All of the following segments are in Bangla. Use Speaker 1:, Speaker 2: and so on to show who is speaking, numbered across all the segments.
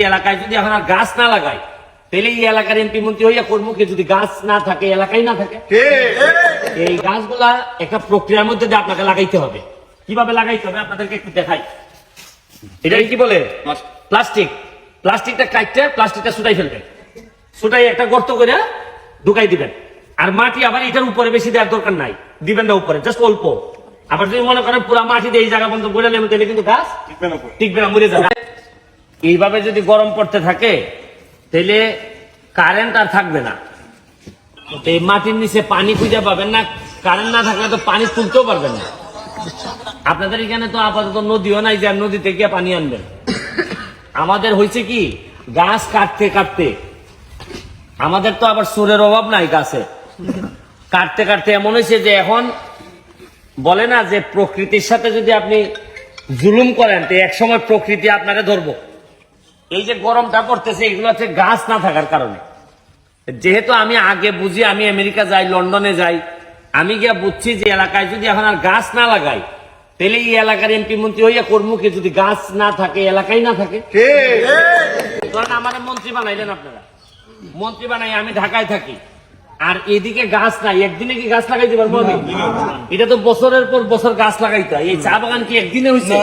Speaker 1: এলাকায় যদি এখন আর গাছ না লাগাই তাহলে এই এলাকার এমপি মন্ত্রী হইয়া কর্মকে যদি গাছ না থাকে এলাকায় না থাকে। এই গাছগুলা একটা প্রক্রিয়ার মধ্যে দিয়ে আপনাকে লাগাইতে হবে। কীভাবে লাগাইতে হবে? আপনাদেরকে একটু দেখাই। এটা কি বলে? প্লাস্টিক। প্লাস্টিকটা কাটতে প্লাস্টিকটা সুটাই ফেলবেন। সুটাই একটা গর্ত করে ঢুকাই দিবেন। আর মাটি আবার এটার উপরে বেশি দেওয়ার দরকার নাই। দিবেন না উপরে জাস্ট অল্প। আবার যদি মনে করেন পুরা মাটি দিয়ে এই জায়গা পর্যন্ত বলে নেবেন তাহলে কিন্তু গাছ টিকবে না মরে যাবে। এইভাবে যদি গরম পড়তে থাকে, তাহলে কারেন্ট আর থাকবে না। এই মাটির নিচে পানি খুঁজে পাবেন না কারেন্ট না থাকলে তো পানি তুলতেও পারবেন না। আপনাদের এখানে তো আপাতত নদীও নাই যে নদীতে গিয়ে পানি আনবেন। আমাদের হয়েছে কি, গাছ কাটতে কাটতে। আমাদের তো আবার সুরের অভাব নাই গাছে। কাটতে কাটতে এমন হয়েছে যে এখন বলে না যে প্রকৃতির সাথে যদি আপনি জুলুম করেন, তো এক সময় প্রকৃতি আপনাকে ধরবো। এই যে গরমটা পড়তেছে এগুলো হচ্ছে গাছ না থাকার কারণে। যেহেতু আমি আগে বুঝি আমি আমেরিকা যাই লন্ডনে যাই আমি গিয়া বুঝছি যে এলাকায় যদি এখন আর গাছ না লাগাই তাহলে এই এলাকার এমপি মন্ত্রী হইয়া কর্মকে যদি গাছ না থাকে এলাকায় না থাকে। ধরেন আমার মন্ত্রী বানাইলেন আপনারা। মন্ত্রী বানাই আমি ঢাকায় থাকি। আর এদিকে গাছ নাই একদিনে কি গাছ লাগাইতে পারব আমি? এটা তো বছরের পর বছর গাছ লাগাইতে হয়। এই চা বাগান কি একদিনে হয়েছে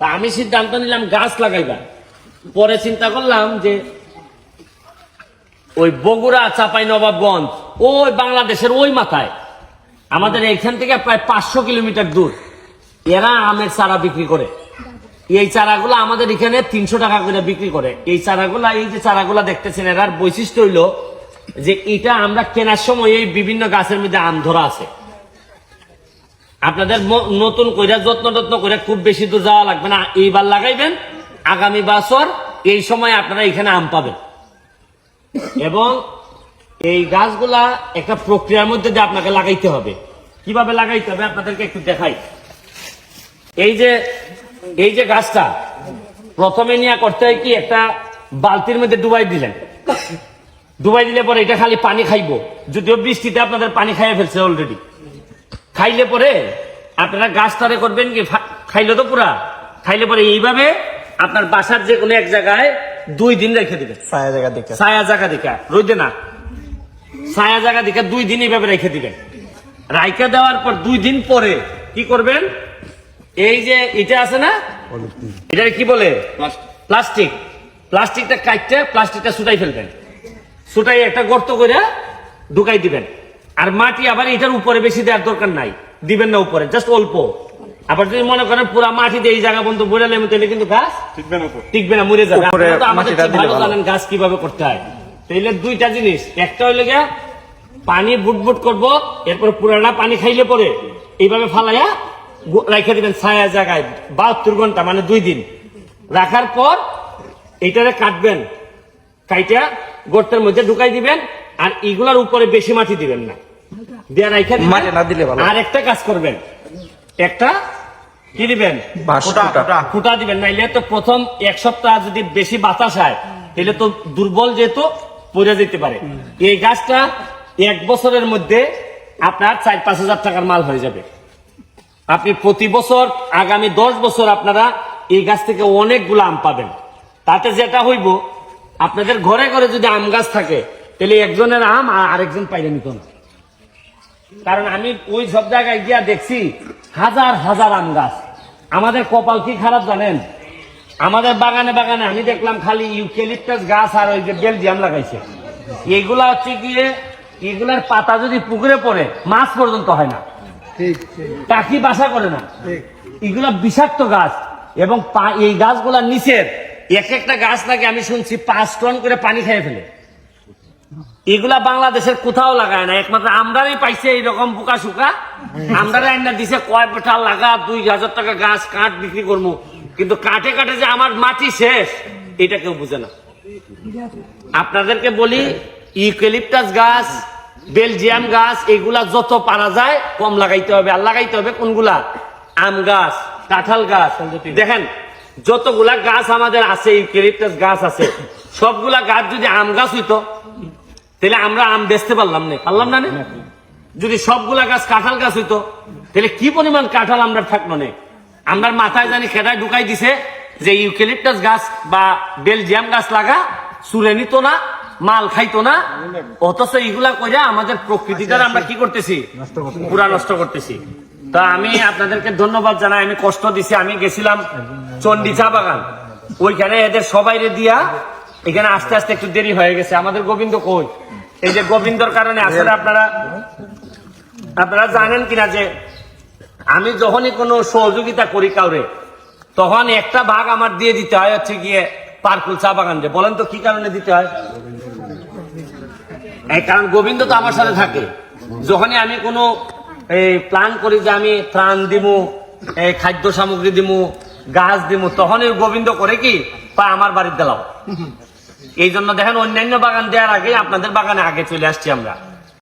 Speaker 1: তা আমি সিদ্ধান্ত নিলাম গাছ লাগাইবা। পরে চিন্তা করলাম যে ওই বগুড়া, চাপাই, নবাবগঞ্জ, ওই বাংলাদেশের ওই মাথায়। আমাদের এখান থেকে প্রায় পাঁচশো কিলোমিটার দূর। এরা আমের চারা বিক্রি করে। এই চারাগুলো আমাদের এখানে তিনশো টাকা করে বিক্রি করে। এই চারাগুলা, এই যে চারাগুলা দেখতেছেন, এরার বৈশিষ্ট্য হইল যে এটা আমরা কেনার সময় এই বিভিন্ন গাছের মধ্যে আম ধরা আছে। আপনাদের নতুন কইরা যত্ন টত্ন করে খুব বেশি দূর যাওয়া লাগবে না। এইবার লাগাইবেন, আগামী বছর এই সময় আপনারা এখানে আম পাবেন। এবং এই গাছগুলা একটা প্রক্রিয়ার মধ্যে দিয়ে আপনাকে লাগাইতে হবে। কীভাবে লাগাইতে হবে আপনাদেরকে একটু দেখাই। এই যে এই যে গাছটা, প্রথমে নিয়ে করতে হয় কি, একটা বালতির মধ্যে ডুবাই দিলেন। ডুবাই দিলে পরে এটা খালি পানি খাইবো। যদিও বৃষ্টিতে আপনাদের পানি খাইয়ে ফেলছে অলরেডি খাইলে পরে আপনারা গাছ তারে করবেন কি খাইলে তো পুরা। খাইলে পরে এইভাবে আপনার বাসার যে কোনো এক জায়গায় দুই দিন রেখে দিবেন।
Speaker 2: ছায়া জায়গা দেখে।
Speaker 1: ছায়া জায়গা দেখা রোদে না। ছায়া জায়গা দেখা দুই দিন এইভাবে রেখে দিবেন। রাইকা দেওয়ার পর দুই দিন পরে কি করবেন? এই যে এটা আছে না? এটা কি বলে? প্লাস্টিক। প্লাস্টিকটা কাটতে প্লাস্টিকটা সুটাই ফেলবেন। সুটাই একটা গর্ত করে ঢুকাই দিবেন। আর মাটি আবার এটার উপরে বেশি দেওয়ার দরকার নাই। দিবেন না উপরে জাস্ট অল্প। আবার যদি মনে করেন পুরা মাটি দিয়ে এই জায়গা পর্যন্ত বলে নেবেন তাহলে কিন্তু গাছ টিকবে না মরে যাবে।
Speaker 2: উপরে
Speaker 1: আপনারা তো আমাদের ভালো। জানেন গাছ কীভাবে করতে হয়। তাইলে দুইটা জিনিস একটা হইলে গিয়া পানি বুটবুট করব এরপর পুরানা পানি খাইলে পরে এইভাবে ফালাইয়া রাইখা দিবেন ছায়া জায়গায় বাহাত্তর ঘণ্টা মানে দুই দিন। রাখার পর এইটারে কাটবেন কাইটা গর্তের মধ্যে ঢুকাই দিবেন আর এগুলার উপরে বেশি মাটি দিবেন না। দিবেন।
Speaker 2: না দিলে ভালো।
Speaker 1: আর একটা কাজ করবেন একটা কি দিবেন।
Speaker 2: ফুটা
Speaker 1: দিবেন নাইলে তো প্রথম এক সপ্তাহ যদি বেশি বাতাস হয় তাহলে তো দুর্বল যেহেতু পড়ে যেতে পারে এই গাছটা এক বছরের মধ্যে আপনার চার পাঁচ হাজার টাকার মাল হয়ে যাবে আপনি প্রতি বছর আগামী দশ বছর আপনারা এই গাছ থেকে অনেকগুলো আম পাবেন তাতে যেটা হইব আপনাদের ঘরে ঘরে যদি আম গাছ থাকে তাহলে একজনের আম আর আরেকজন পাইলে নিত না কারণ আমি ওই সব জায়গায় গিয়া দেখছি হাজার হাজার আম গাছ। আমাদের কপাল কি খারাপ জানেন? আমাদের বাগানে বাগানে আমি দেখলাম খালি ইউক্যালিপটাস গাছ আর ওই যে বেলজিয়াম লাগাইছে। এইগুলা হচ্ছে গিয়ে এগুলার পাতা যদি পুকুরে পড়ে মাছ পর্যন্ত হয় না। পাখি বাসা করে না? এগুলা বিষাক্ত গাছ এবং এই গাছগুলা নিচের এক একটা গাছ নাকি আমি শুনছি পাঁচ টন করে পানি খেয়ে ফেলে। এগুলা বাংলাদেশের কোথাও লাগায় না। একমাত্র আমরাই পাইছে এইরকম বোকা শুকা। আমরাই আইনা দিছে, কয় বেটা লাগা, দুই হাজার টাকা গাছ কাঠ বিক্রি করব। কিন্তু কাটে কাটে যে আমার মাটি শেষ, এটা কেউ বুঝে না। আপনাদেরকে বলি, ইউক্যালিপটাস গাছ, বেলজিয়াম গাছ, এগুলা যত পারা যায়, কম লাগাইতে হবে। আর লাগাইতে হবে কোনগুলা? আম গাছ, কাঁঠাল গাছ। দেখেন, যতগুলা গাছ আমাদের আছে, ইউক্যালিপটাস গাছ আছে, সবগুলা গাছ যদি আম গাছ হইতো তাহলে আমরা আম বেচতে পারলাম না পারলাম না নে? যদি সবগুলা গাছ কাঁঠাল গাছ হইতো তাহলে কি পরিমাণ কাঁঠাল আমরা থাকল না? আমরা মাথায় জানি খেটায় ঢুকাই দিছে যে ইউক্যালিপটাস গাছ বা বেলজিয়াম গাছ লাগা চুরে নিত না মাল খাইতো না অথচ এগুলা কইরা আমাদের প্রকৃতিটার আমরা কি করতেছি? পুরা নষ্ট করতেছি। তা আমি আপনাদেরকে ধন্যবাদ জানাই আমি কষ্ট দিছি আমি গেছিলাম চন্ডী চা বাগান। ওইখানে এদের সবাইরে দিয়া এখানে আস্তে আস্তে একটু দেরি হয়ে গেছে। আমাদের গোবিন্দ কই? এই যে গোবিন্দর কারণে আসলে আপনারা আপনারা জানেন কিনা যে আমি যখনই কোনো সহযোগিতা করি কাউরে তখন একটা ভাগ আমার দিয়ে দিতে হয় হচ্ছে গিয়ে পার্কুল চা বাগান যে বলেন তো কি কারণে দিতে হয়? এই কারণ গোবিন্দ তো আমার সাথে থাকে। যখনই আমি কোনো এই প্ল্যান করি যে আমি ত্রাণ দিমু এই খাদ্য সামগ্রী দিমু গাছ দিমু তখনই গোবিন্দ করে কি? পা আমার বাড়ির দিলাও। এই জন্য দেখেন অন্যান্য বাগান দেওয়ার আগে আপনাদের বাগানে আগে চলে আসছি আমরা।